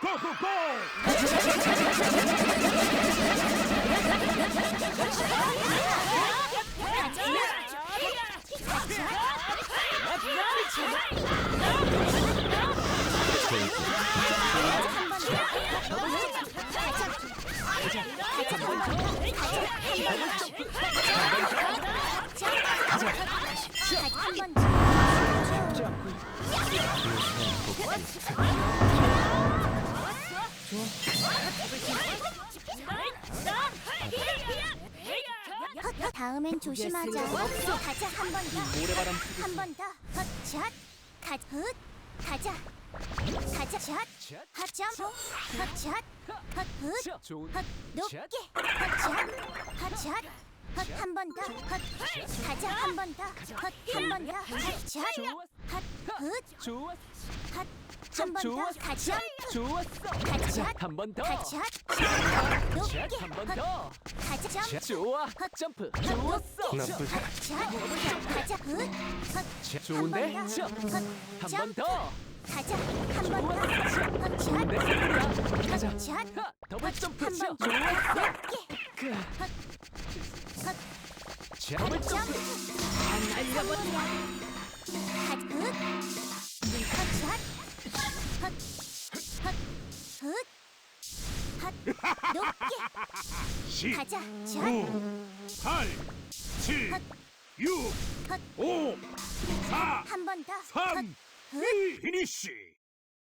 고고고! 다음엔 조심하자. 가자 한 번 더. 모래바람 한번 더. 헛샷. 가. 헛. 가자. 가자. 샷. 헛점. 헛샷. 헛. 좋은 헛. 높게. 헛샷. 헛샷. 헛한 번 더. 헛. 가자 한 번 더. 헛한 번 더. 헛샷. 헛. 헛. 좋았어 헛. 한 번 더. 좋았어. 가자. 좋았어 가자. 한번더 헛샷. 높게. 한번 헛. 더 가자. 자, 좋아 점프 좋았어 나쁘지 샷. 가자. 헛. 헛. 좋은데 한번 더. 자, 헛. 한번 점프. 더 가자. 한번 더. 헛샷. 좋은데 소리야 가자 헛샷. 하, 더블 점프 한 자, 번 더. 좋았어 높게. 그, 헛. 더블 점프 점프. 날려버려. 헛. 헛. 헛 헛. 높게. 10 가자. 샷. 9 8 7 헛. 6 헛. 5 4 한 번 더. 3 2 피니쉬